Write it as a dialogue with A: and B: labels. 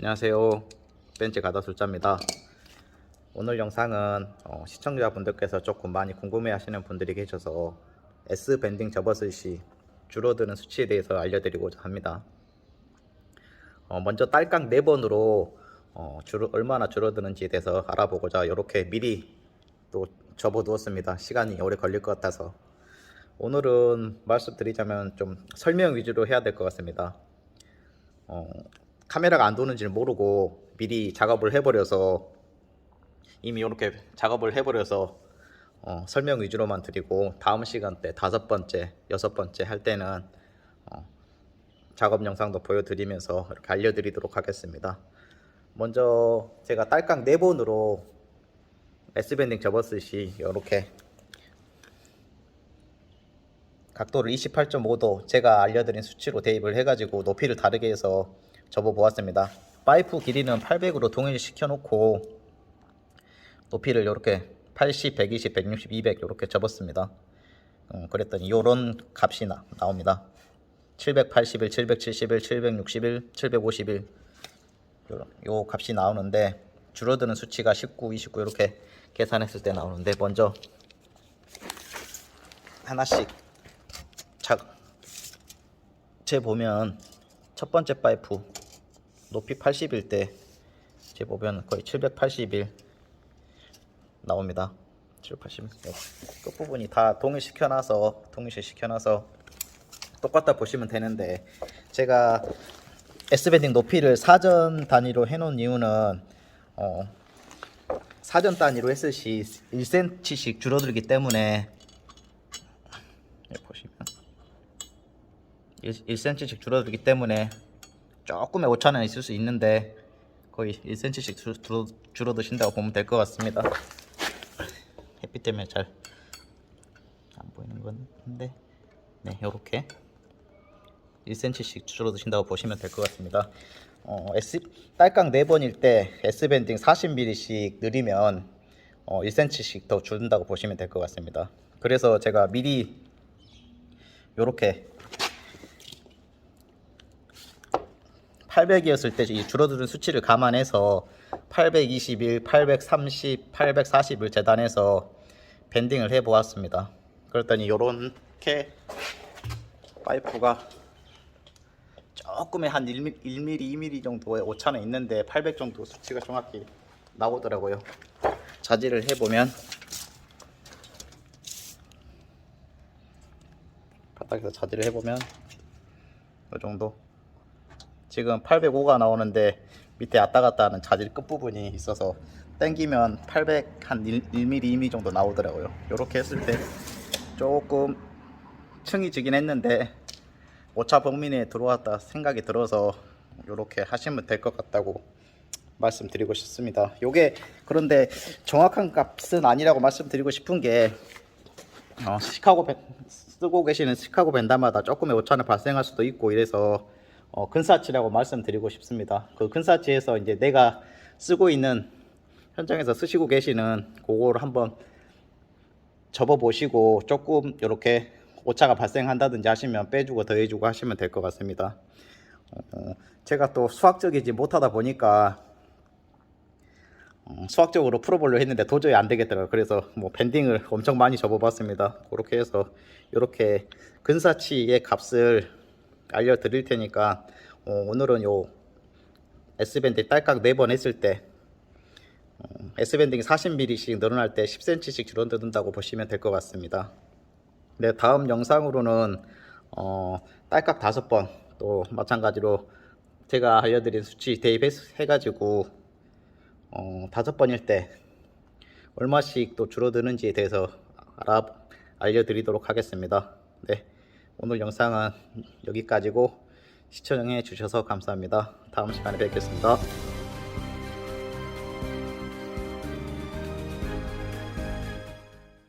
A: 안녕하세요. 벤츠 가다술자입니다. 오늘 영상은 어, 시청자분들께서 조금 많이 궁금해 하시는 분들이 계셔서 S 밴딩 접었을 시 줄어드는 수치에 대해서 알려드리고자 합니다. 어, 먼저 딸깍 4번으로 어, 줄, 얼마나 줄어드는지에 대해서 알아보고자 이렇게 미리 또 접어 두었습니다. 시간이 오래 걸릴 것 같아서 오늘은 말씀드리자면 좀 설명 위주로 해야 될 것 같습니다. 어, 카메라가 안 도는지를 모르고 미리 작업을 해버려서 이미 이렇게 작업을 해버려서 어, 설명 위주로만 드리고 다음 시간대 다섯 번째, 여섯 번째 할 때는 어, 작업 영상도 보여드리면서 이렇게 알려드리도록 하겠습니다. 먼저 제가 딸깍 4번으로 S밴딩 접었을 시 이렇게 각도를 28.5도 제가 알려드린 수치로 대입을 해가지고 높이를 다르게 해서 접어 보았습니다. 파이프 길이는 800으로 동일시켜 놓고 높이를 이렇게 80, 120, 160, 200 이렇게 접었습니다. 음, 그랬더니 이런 값이 나, 나옵니다. 781, 771, 761, 751 요, 요 값이 나오는데 줄어드는 수치가 19, 29 이렇게 계산했을 때 나오는데 먼저 하나씩 작, 재 보면 첫 번째 파이프 높이 80일 때재 보면 거의 781 나옵니다. 780 끝부분이 다 동일시켜놔서 동일시 시켜놔서 똑같다 보시면 되는데 제가 S밴딩 높이를 사전 단위로 해놓은 이유는 어, 사전 단위로 했을 시 1cm씩 줄어들기 때문에 여기 보시면. 1, 1cm씩 줄어들기 때문에 조금의 오차는 있을 수 있는데 거의 1cm씩 줄, 줄어, 줄어 드신다고 보면 될 것 같습니다. 햇빛 때문에 잘 안 보이는 건데 네 이렇게 1cm씩 줄어 드신다고 보시면 될 것 같습니다. 어, S, 딸깍 4번일 때 S밴딩 40mm씩 느리면 어, 1cm씩 더 줄는다고 보시면 될 것 같습니다. 그래서 제가 미리 이렇게 800이었을 때 이 줄어드는 수치를 감안해서 821, 830, 840을 재단해서 밴딩을 해 보았습니다. 그랬더니 이렇게 파이프가 조금의 한 1mm, 1mm, 2mm 정도의 오차는 있는데 800 정도 수치가 정확히 나오더라고요. 자질을 해보면 바닥에서 자질을 해보면 이 정도 지금 805가 나오는데 밑에 왔다 갔다 하는 자질 끝부분이 있어서 당기면 800한 1mm, 2mm 정도 나오더라고요. 이렇게 했을 때 조금 층이 지긴 했는데 오차 범위 내에 들어왔다 생각이 들어서 이렇게 하시면 될 것 같다고 말씀드리고 싶습니다. 요게 그런데 정확한 값은 아니라고 말씀드리고 싶은 게 어, 시카고 밴, 쓰고 계시는 시카고 밴다마다 조금의 오차는 발생할 수도 있고 이래서 어, 근사치라고 말씀드리고 싶습니다. 그 근사치에서 이제 내가 쓰고 있는 현장에서 쓰시고 계시는 그거를 한번 접어 보시고 조금 이렇게 오차가 발생한다든지 하시면 빼주고 더해주고 하시면 될 것 같습니다. 어, 제가 또 수학적이지 못하다 보니까 어, 수학적으로 풀어보려 했는데 도저히 안 되겠더라고요. 그래서 뭐 밴딩을 엄청 많이 접어봤습니다. 그렇게 해서 이렇게 근사치의 값을 알려드릴 테니까 어, 오늘은 요 S밴딩 딸깍 4번 했을 때 어, S밴딩이 40mm씩 늘어날 때 10cm씩 줄어든다고 보시면 될 것 같습니다. 네, 다음 영상으로는 어, 딸깍 5번 또 마찬가지로 제가 알려드린 수치 대입해가지고 어, 다섯 번일 때 얼마씩 또 줄어드는지에 대해서 알아 알려드리도록 하겠습니다. 네, 오늘 영상은 여기까지고 시청해 주셔서 감사합니다. 다음 시간에 뵙겠습니다.